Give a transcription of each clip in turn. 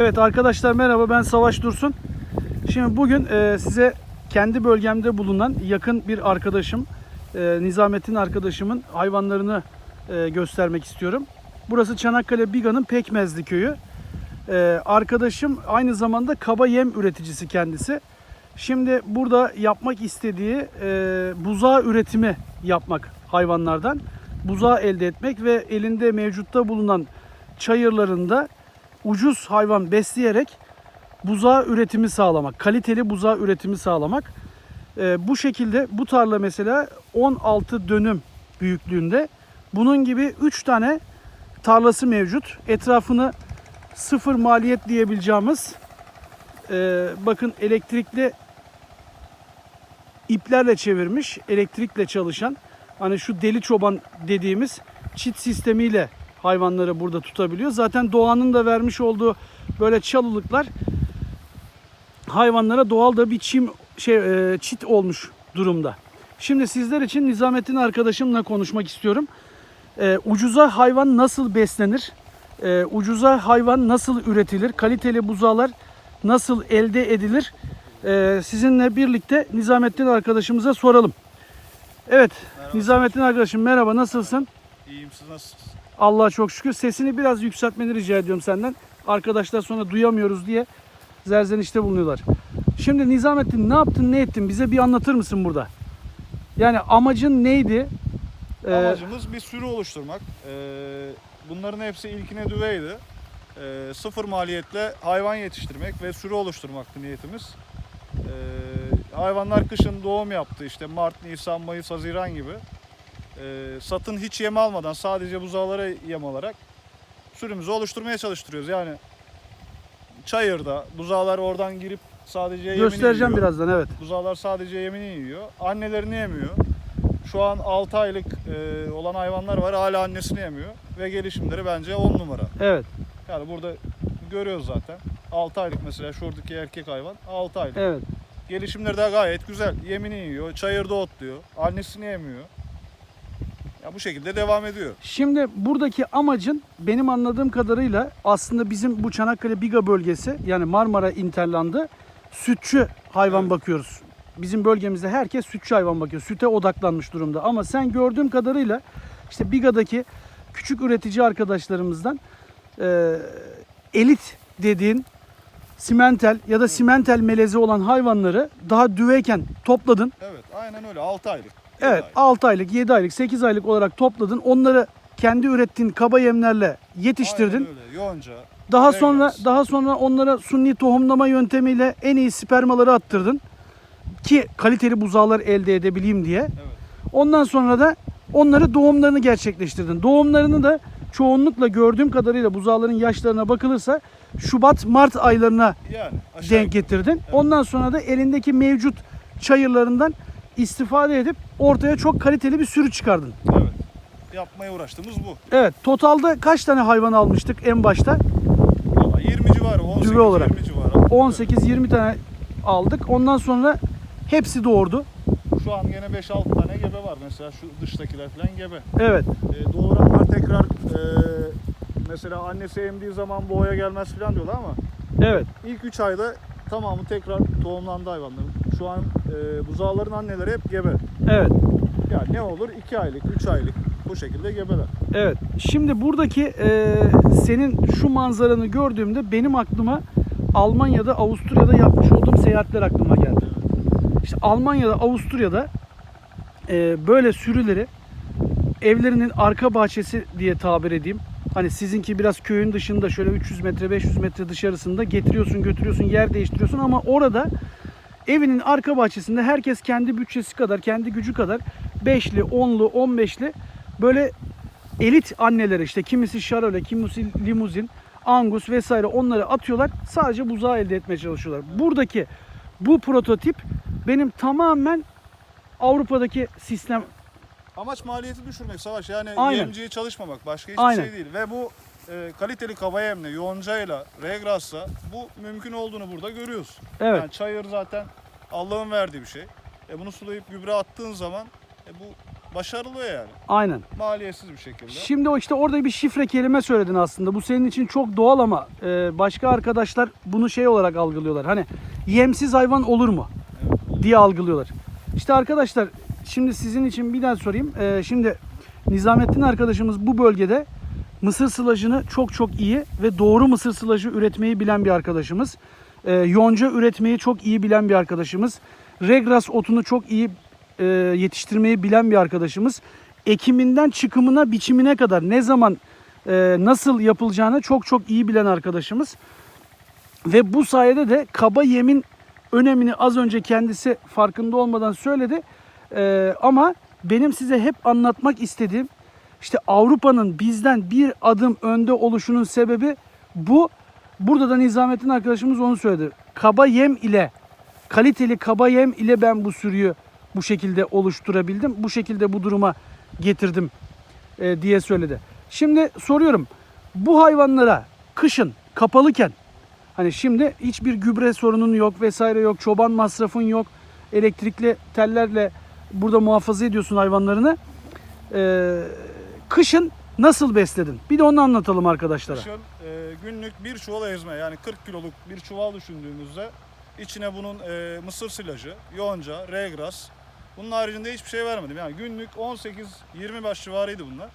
Evet arkadaşlar merhaba ben Savaş Dursun. Şimdi bugün e, size kendi bölgemde bulunan yakın bir arkadaşım e, Nizamettin arkadaşımın hayvanlarını e, göstermek istiyorum. Burası Çanakkale Biga'nın Pekmezli köyü. E, arkadaşım aynı zamanda kaba yem üreticisi kendisi. Şimdi burada yapmak istediği e, buzağı üretimi yapmak hayvanlardan. Buzağı elde etmek ve elinde mevcutta bulunan çayırlarında ucuz hayvan besleyerek buzağı üretimi sağlamak, kaliteli buzağı üretimi sağlamak. Ee, bu şekilde bu tarla mesela 16 dönüm büyüklüğünde. Bunun gibi 3 tane tarlası mevcut. Etrafını sıfır maliyet diyebileceğimiz e, bakın elektrikli iplerle çevirmiş, elektrikle çalışan hani şu deli çoban dediğimiz çit sistemiyle hayvanları burada tutabiliyor. Zaten doğanın da vermiş olduğu böyle çalılıklar hayvanlara doğal da bir çim şey e, çit olmuş durumda. Şimdi sizler için Nizamettin arkadaşımla konuşmak istiyorum. E, ucuza hayvan nasıl beslenir? E, ucuza hayvan nasıl üretilir? Kaliteli buzağlar nasıl elde edilir? E, sizinle birlikte Nizamettin arkadaşımıza soralım. Evet, Nizamettin arkadaşım merhaba nasılsın? İyiyim siz nasılsınız? Allah'a çok şükür. Sesini biraz yükseltmeni rica ediyorum senden. Arkadaşlar sonra duyamıyoruz diye zerzenişte bulunuyorlar. Şimdi Nizamettin ne yaptın ne ettin bize bir anlatır mısın burada? Yani amacın neydi? Ee, Amacımız bir sürü oluşturmak. Ee, bunların hepsi ilkine düveydi. Ee, sıfır maliyetle hayvan yetiştirmek ve sürü oluşturmaktı niyetimiz. Ee, hayvanlar kışın doğum yaptı işte Mart, Nisan, Mayıs, Haziran gibi. Ee, satın hiç yem almadan sadece buzağlara yem alarak sürümüzü oluşturmaya çalıştırıyoruz. Yani çayırda buzağlar oradan girip sadece yemini göstereceğim yiyor. birazdan evet. Buzağlar sadece yemini yiyor. Annelerini yemiyor. Şu an 6 aylık e, olan hayvanlar var hala annesini yemiyor. Ve gelişimleri bence 10 numara. Evet. Yani burada görüyoruz zaten. 6 aylık mesela şuradaki erkek hayvan 6 aylık. Evet. Gelişimleri de gayet güzel. Yemini yiyor, çayırda otluyor, annesini yemiyor. Ya bu şekilde devam ediyor. Şimdi buradaki amacın benim anladığım kadarıyla aslında bizim bu Çanakkale Biga bölgesi yani Marmara Interland'ı sütçü hayvan Evet. bakıyoruz. Bizim bölgemizde herkes sütçü hayvan bakıyor. Süte odaklanmış durumda. Ama sen gördüğüm kadarıyla işte Biga'daki küçük üretici arkadaşlarımızdan e, elit dediğin simentel ya da simentel melezi olan hayvanları daha düveyken topladın. Evet aynen öyle 6 aylık. Evet aylık. 6 aylık, 7 aylık, 8 aylık olarak topladın. Onları kendi ürettiğin kaba yemlerle yetiştirdin. Aynen öyle. Yonca. Daha Regras. sonra daha sonra onlara sunni tohumlama yöntemiyle en iyi spermaları attırdın ki kaliteli buzağlar elde edebileyim diye. Evet. Ondan sonra da onları doğumlarını gerçekleştirdin. Doğumlarını da çoğunlukla gördüğüm kadarıyla buzağların yaşlarına bakılırsa Şubat Mart aylarına Yani denk getirdin. Ondan sonra da elindeki mevcut çayırlarından istifade edip ortaya çok kaliteli bir sürü çıkardın. Evet. Yapmaya uğraştığımız bu. Evet, totalde kaç tane hayvan almıştık en başta? Valla 20 civarı, 18 Düve olarak. 20 civarı. 18-20 tane aldık. Ondan sonra hepsi doğurdu. Şu an gene 5-6 tane gebe var. Mesela şu dıştakiler falan gebe. Evet, E, doğuranlar tekrar e, mesela annesi emdiği zaman boğaya gelmez falan diyorlar ama evet, ilk 3 ayda tamamı tekrar tohumlandı hayvanların. Şu an e, buzağların anneleri hep gebe. evet, Yani ne olur 2 aylık, 3 aylık bu şekilde gebeler. evet. Şimdi buradaki e, senin şu manzaranı gördüğümde benim aklıma Almanya'da, Avusturya'da yapmış olduğum seyahatler aklıma geldi. İşte Almanya'da, Avusturya'da e, böyle sürüleri evlerinin arka bahçesi diye tabir edeyim. Hani sizinki biraz köyün dışında şöyle 300 metre 500 metre dışarısında getiriyorsun götürüyorsun yer değiştiriyorsun ama orada evinin arka bahçesinde herkes kendi bütçesi kadar kendi gücü kadar 5'li 10'lu 15'li böyle elit anneleri işte kimisi şarole kimisi limuzin angus vesaire onları atıyorlar sadece buzağı elde etmeye çalışıyorlar. Buradaki bu prototip benim tamamen Avrupa'daki sistem Amaç maliyeti düşürmek Savaş. Yani Aynen. yemciye çalışmamak. Başka hiçbir Aynen. şey değil. Ve bu e, kaliteli kaba yemle, yoncayla, regrasla bu mümkün olduğunu burada görüyoruz. evet Yani çayır zaten Allah'ın verdiği bir şey. E bunu sulayıp gübre attığın zaman e bu başarılı yani. Aynen. Maliyetsiz bir şekilde. Şimdi o işte orada bir şifre kelime söyledin aslında. Bu senin için çok doğal ama e, başka arkadaşlar bunu şey olarak algılıyorlar. Hani yemsiz hayvan olur mu diye algılıyorlar. İşte arkadaşlar şimdi sizin için bir daha sorayım. E, şimdi Nizamettin arkadaşımız bu bölgede mısır sılacını çok çok iyi ve doğru mısır sılacı üretmeyi bilen bir arkadaşımız. E, yonca üretmeyi çok iyi bilen bir arkadaşımız. Regras otunu çok iyi e, yetiştirmeyi bilen bir arkadaşımız. Ekiminden çıkımına, biçimine kadar ne zaman e, nasıl yapılacağını çok çok iyi bilen arkadaşımız. Ve bu sayede de kaba yemin önemini az önce kendisi farkında olmadan söyledi. E, ama benim size hep anlatmak istediğim işte Avrupa'nın bizden bir adım önde oluşunun sebebi bu. Burada da Nizamettin arkadaşımız onu söyledi. Kaba yem ile kaliteli kaba yem ile ben bu sürüyü bu şekilde oluşturabildim. Bu şekilde bu duruma getirdim e, diye söyledi. Şimdi soruyorum. Bu hayvanlara kışın kapalıken hani şimdi hiçbir gübre sorunun yok vesaire yok. Çoban masrafın yok. Elektrikli tellerle burada muhafaza ediyorsun hayvanlarını. E, kışın nasıl besledin? Bir de onu anlatalım arkadaşlara. Kışın e, günlük bir çuval ezme yani 40 kiloluk bir çuval düşündüğümüzde içine bunun e, mısır silajı, yonca, regras bunun haricinde hiçbir şey vermedim. Yani günlük 18-20 baş civarıydı bunlar.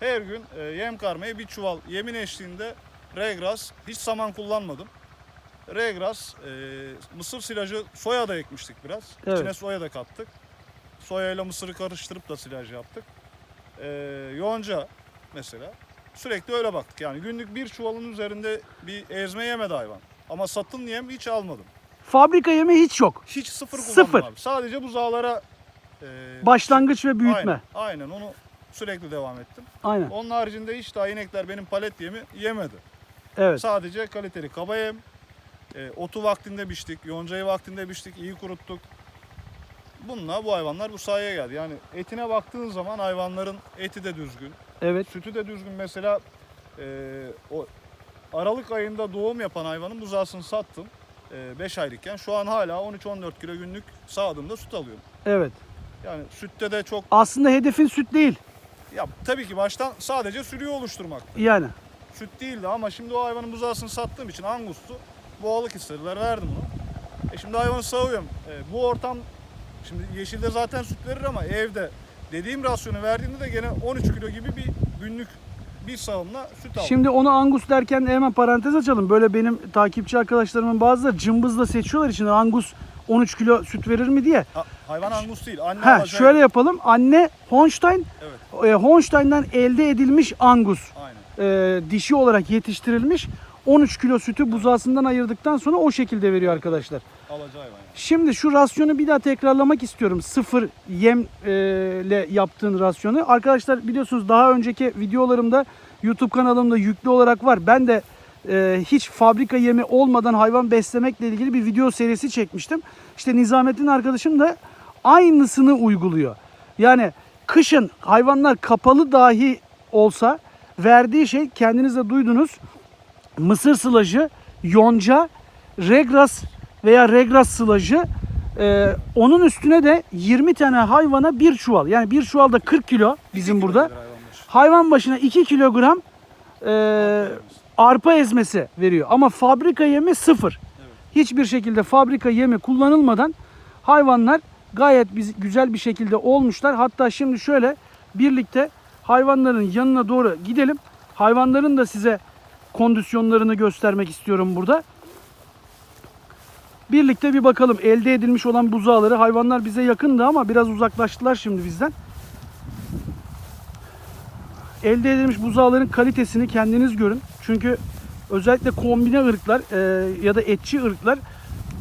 Her gün e, yem karmaya bir çuval yemin eşliğinde regras hiç saman kullanmadım. Regras, e, mısır silajı soya da ekmiştik biraz. Evet. İçine soya da kattık. Soya ile mısırı karıştırıp da silaj yaptık. E, yonca mesela. Sürekli öyle baktık. Yani günlük bir çuvalın üzerinde bir ezme yemedi hayvan. Ama satın yem hiç almadım. Fabrika yemi hiç yok. Hiç sıfır kullandım Sıfır. abi. Sadece buzağlara e, Başlangıç ve büyütme. Aynen, aynen onu sürekli devam ettim. Aynen. Onun haricinde hiç daha inekler benim palet yemi yemedi. Evet. Sadece kaliteli kaba yem. E, otu vaktinde biçtik, yoncayı vaktinde biçtik, iyi kuruttuk. Bununla bu hayvanlar bu sayeye geldi. Yani etine baktığın zaman hayvanların eti de düzgün, Evet. Sütü de düzgün mesela e, o Aralık ayında doğum yapan hayvanın buzağısını sattım 5 aylıkken. Şu an hala 13-14 kilo günlük sağdığımda süt alıyorum. Evet. Yani sütte de çok Aslında hedefin süt değil. ya tabii ki baştan sadece sürüyü oluşturmak. Yani. Süt değildi ama şimdi o hayvanın buzağısını sattığım için angustu boğalık istediler verdim onu. E şimdi hayvanı sağıyorum. E, bu ortam şimdi yeşilde zaten süt verir ama evde dediğim rasyonu verdiğinde de gene 13 kilo gibi bir günlük bir sağımla süt aldım. Şimdi onu Angus derken hemen parantez açalım. Böyle benim takipçi arkadaşlarımın bazıları cımbızla seçiyorlar içinde Angus 13 kilo süt verir mi diye. Ha, hayvan angus değil. Anne Ha şöyle yapalım. Anne Holstein, Evet. e, Holstein'dan elde edilmiş Angus. Aynen. e, dişi olarak yetiştirilmiş 13 kilo sütü buzağısından ayırdıktan sonra o şekilde veriyor arkadaşlar. Alacağı hayvan. Şimdi şu rasyonu bir daha tekrarlamak istiyorum. Sıfır yemle yaptığın rasyonu. Arkadaşlar biliyorsunuz daha önceki videolarımda YouTube kanalımda yüklü olarak var. Ben de e, hiç fabrika yemi olmadan hayvan beslemekle ilgili bir video serisi çekmiştim. İşte Nizamettin arkadaşım da aynısını uyguluyor. Yani kışın hayvanlar kapalı dahi olsa verdiği şey kendiniz de duydunuz. Mısır sılacı, yonca, regras veya regras sılacı. Ee, onun üstüne de 20 tane hayvana bir çuval. Yani bir çuvalda 40 kilo bizim burada. hayvan başı. Hayvan başına 2 kilogram e, arpa ezmesi veriyor. Ama fabrika yemi sıfır. Hiçbir şekilde fabrika yemi kullanılmadan hayvanlar gayet güzel bir şekilde olmuşlar. Hatta şimdi şöyle birlikte hayvanların yanına doğru gidelim. Hayvanların da size kondisyonlarını göstermek istiyorum burada. Birlikte bir bakalım elde edilmiş olan buzağları. Hayvanlar bize yakındı ama biraz uzaklaştılar şimdi bizden. Elde edilmiş buzağların kalitesini kendiniz görün. Çünkü özellikle kombine ırklar e, ya da etçi ırklar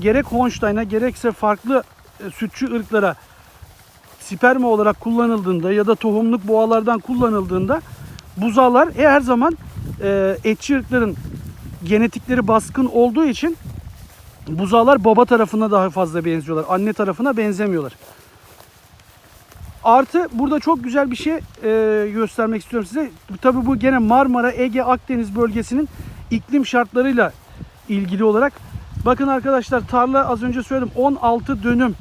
gerek Holstein'a gerekse farklı e, sütçü ırklara sperma olarak kullanıldığında ya da tohumluk boğalardan kullanıldığında buzağlar e, her zaman e, etçi ırkların genetikleri baskın olduğu için buzağlar baba tarafına daha fazla benziyorlar. Anne tarafına benzemiyorlar. Artı burada çok güzel bir şey e, göstermek istiyorum size. Tabii bu gene Marmara, Ege, Akdeniz bölgesinin iklim şartlarıyla ilgili olarak. Bakın arkadaşlar tarla az önce söyledim 16 dönüm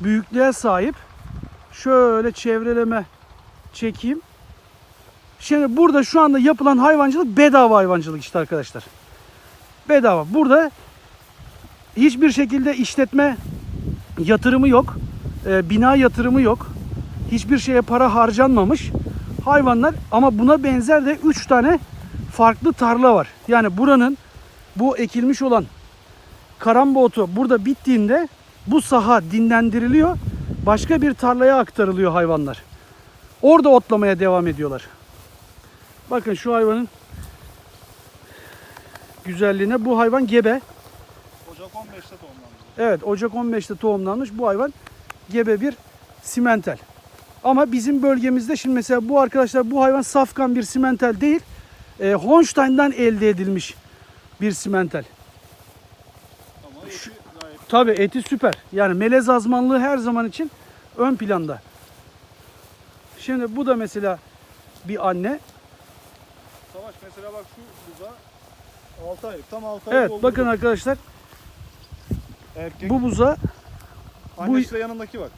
büyüklüğe sahip. Şöyle çevreleme çekeyim. Şimdi burada şu anda yapılan hayvancılık bedava hayvancılık işte arkadaşlar. Bedava. Burada hiçbir şekilde işletme yatırımı yok. Ee, bina yatırımı yok. Hiçbir şeye para harcanmamış. Hayvanlar ama buna benzer de 3 tane farklı tarla var. Yani buranın bu ekilmiş olan karamba otu burada bittiğinde bu saha dinlendiriliyor. Başka bir tarlaya aktarılıyor hayvanlar. Orada otlamaya devam ediyorlar. Bakın şu hayvanın güzelliğine. Bu hayvan gebe. Ocak 15'te tohumlandı. Evet Ocak 15'te tohumlanmış. Bu hayvan gebe bir simental. Ama bizim bölgemizde şimdi mesela bu arkadaşlar bu hayvan safkan bir simental değil. E, Holstein'dan elde edilmiş bir simental. Ama eti gayet Tabi eti süper. Yani melez azmanlığı her zaman için ön planda. Şimdi bu da mesela bir anne. Savaş mesela bak şu buza 6 aylık. Tam 6 aylık Evet oldu bakın arkadaşlar Erkek. bu buza Annesi de yanındaki bak.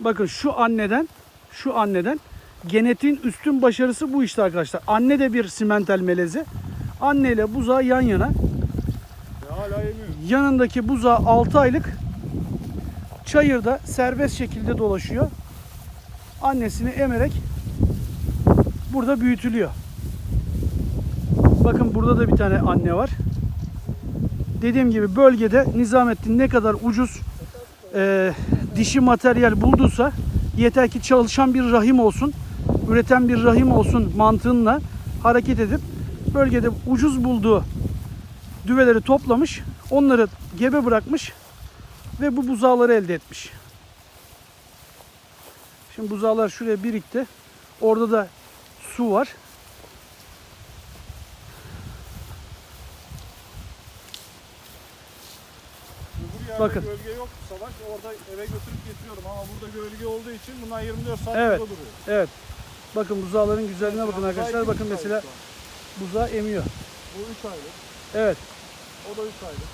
bakın şu anneden şu anneden genetin üstün başarısı bu işte arkadaşlar. Anne de bir simental melezi. Anne ile buzağı yan yana. Ve hala yemiyor. Yanındaki buzağı 6 aylık çayırda serbest şekilde dolaşıyor. Annesini emerek burada büyütülüyor. Bakın burada da bir tane anne var. Dediğim gibi bölgede Nizamettin ne kadar ucuz e, dişi materyal bulduysa yeter ki çalışan bir rahim olsun, üreten bir rahim olsun mantığıyla hareket edip bölgede ucuz bulduğu düveleri toplamış, onları gebe bırakmış ve bu buzağları elde etmiş. Şimdi buzağlar şuraya birikti. Orada da su var. Bakın. gölge yok savaş. Orada eve götürüp getiriyorum ama burada gölge olduğu için bunlar 24 saat Evet. burada duruyor. Evet. Bakın buzağların güzelliğine bakın arkadaşlar. Bakın mesela buzağı emiyor. Bu 3 aylık. Evet. O da 3 aylık.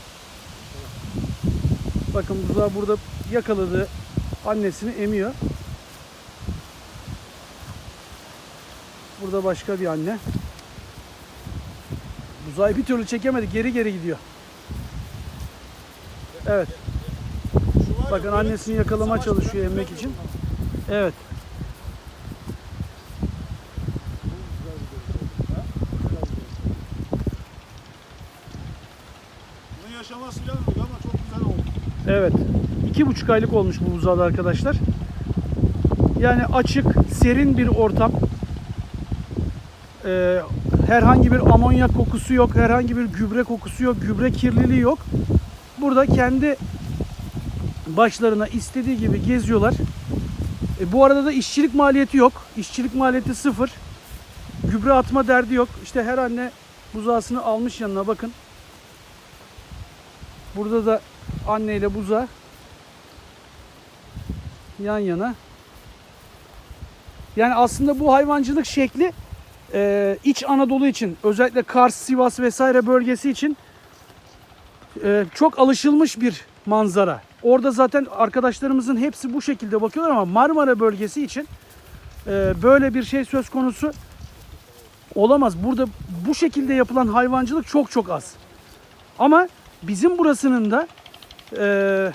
Bakın buzağı burada yakaladı. Annesini emiyor. Burada başka bir anne. Buzağı bir türlü çekemedi. Geri geri gidiyor. Evet. Bakın annesini yakalama çalışıyor emmek için. Evet. Bunun yaşaması büyük ama çok güzel oldu. Evet. İki buçuk aylık olmuş bu buzağda arkadaşlar. Yani açık, serin bir ortam. Ee, herhangi bir amonyak kokusu yok, herhangi bir gübre kokusu yok, gübre kirliliği yok. Burada kendi başlarına istediği gibi geziyorlar. E, bu arada da işçilik maliyeti yok. İşçilik maliyeti sıfır. Gübre atma derdi yok. İşte her anne buzağısını almış yanına bakın. Burada da anne ile buza yan yana. Yani aslında bu hayvancılık şekli e, iç Anadolu için özellikle Kars, Sivas vesaire bölgesi için e, çok alışılmış bir manzara. Orada zaten arkadaşlarımızın hepsi bu şekilde bakıyorlar ama Marmara bölgesi için e, böyle bir şey söz konusu olamaz. Burada bu şekilde yapılan hayvancılık çok çok az. Ama bizim burasının da e,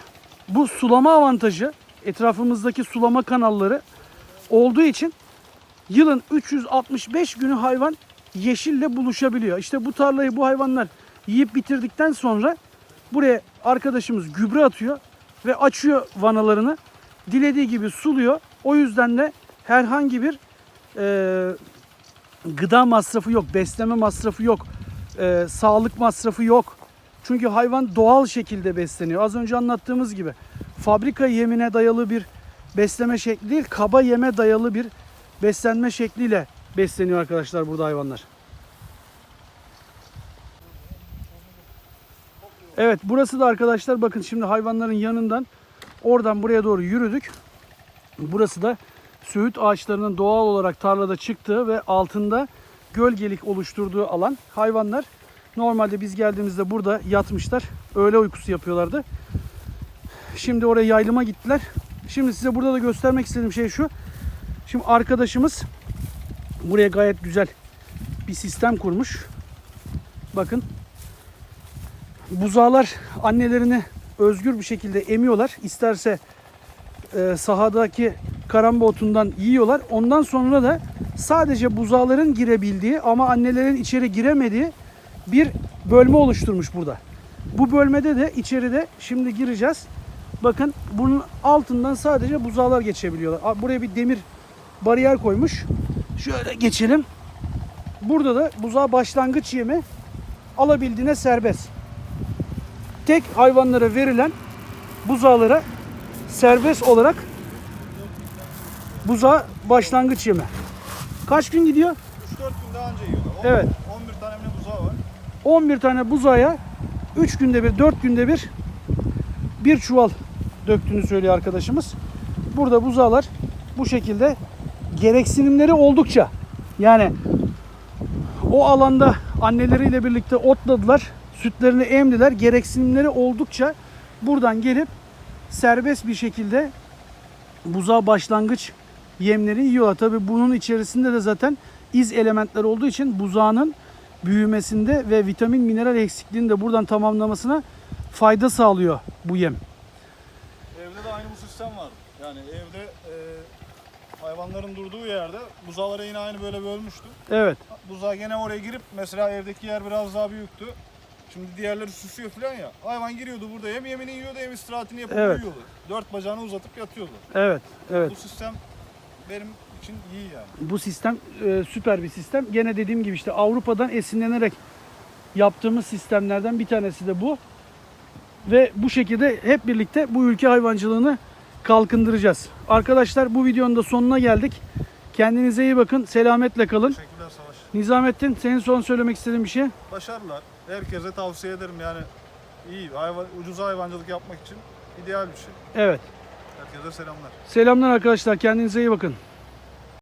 bu sulama avantajı etrafımızdaki sulama kanalları olduğu için yılın 365 günü hayvan yeşille buluşabiliyor. İşte bu tarlayı bu hayvanlar yiyip bitirdikten sonra buraya arkadaşımız gübre atıyor ve açıyor vanalarını. Dilediği gibi suluyor. O yüzden de herhangi bir e, gıda masrafı yok, besleme masrafı yok, e, sağlık masrafı yok. Çünkü hayvan doğal şekilde besleniyor. Az önce anlattığımız gibi fabrika yemine dayalı bir besleme şekli değil, kaba yeme dayalı bir beslenme şekliyle besleniyor arkadaşlar burada hayvanlar. Evet burası da arkadaşlar bakın şimdi hayvanların yanından oradan buraya doğru yürüdük. Burası da söğüt ağaçlarının doğal olarak tarlada çıktığı ve altında gölgelik oluşturduğu alan. Hayvanlar normalde biz geldiğimizde burada yatmışlar. Öğle uykusu yapıyorlardı. Şimdi oraya yaylıma gittiler. Şimdi size burada da göstermek istediğim şey şu. Şimdi arkadaşımız buraya gayet güzel bir sistem kurmuş. Bakın. Buzağlar annelerini özgür bir şekilde emiyorlar. İsterse e, sahadaki karamba otundan yiyorlar. Ondan sonra da sadece buzağların girebildiği ama annelerin içeri giremediği bir bölme oluşturmuş burada. Bu bölmede de içeride şimdi gireceğiz. Bakın bunun altından sadece buzağlar geçebiliyorlar. Buraya bir demir bariyer koymuş. Şöyle geçelim. Burada da buzağı başlangıç yemi alabildiğine serbest. Tek hayvanlara verilen buzağlara serbest olarak buzağı başlangıç yemi. Kaç gün gidiyor? 3-4 günde anca yiyorlar. On- Evet. 11 tane mi buzağı var. 11 tane buzağa 3 günde bir 4 günde bir bir çuval döktüğünü söylüyor arkadaşımız. Burada buzağlar bu şekilde gereksinimleri oldukça yani o alanda anneleriyle birlikte otladılar, sütlerini emdiler. Gereksinimleri oldukça buradan gelip serbest bir şekilde buzağı başlangıç yemleri yiyorlar. Tabi bunun içerisinde de zaten iz elementler olduğu için buzağının büyümesinde ve vitamin mineral eksikliğini de buradan tamamlamasına fayda sağlıyor bu yem. Evde de aynı bu sistem var. Yani evde e, hayvanların durduğu yerde buzağları yine aynı böyle bölmüştüm. Evet. Buzağı gene oraya girip mesela evdeki yer biraz daha büyüktü. Şimdi diğerleri süsüyor falan ya. Hayvan giriyordu burada hem yemini yiyordu hem istirahatini yapıp Evet. uyuyordu. Dört bacağını uzatıp yatıyordu. Evet. Evet. Bu sistem benim için iyi yani. Bu sistem e, süper bir sistem. Gene dediğim gibi işte Avrupa'dan esinlenerek yaptığımız sistemlerden bir tanesi de bu. Ve bu şekilde hep birlikte bu ülke hayvancılığını kalkındıracağız. Arkadaşlar bu videonun da sonuna geldik. Kendinize iyi bakın. Selametle kalın. Teşekkürler Savaş. Nizamettin senin son söylemek istediğin bir şey? Başarılar. Herkese tavsiye ederim yani. iyi hayvan, ucuz hayvancılık yapmak için ideal bir şey. Evet. Herkese selamlar. Selamlar arkadaşlar. Kendinize iyi bakın.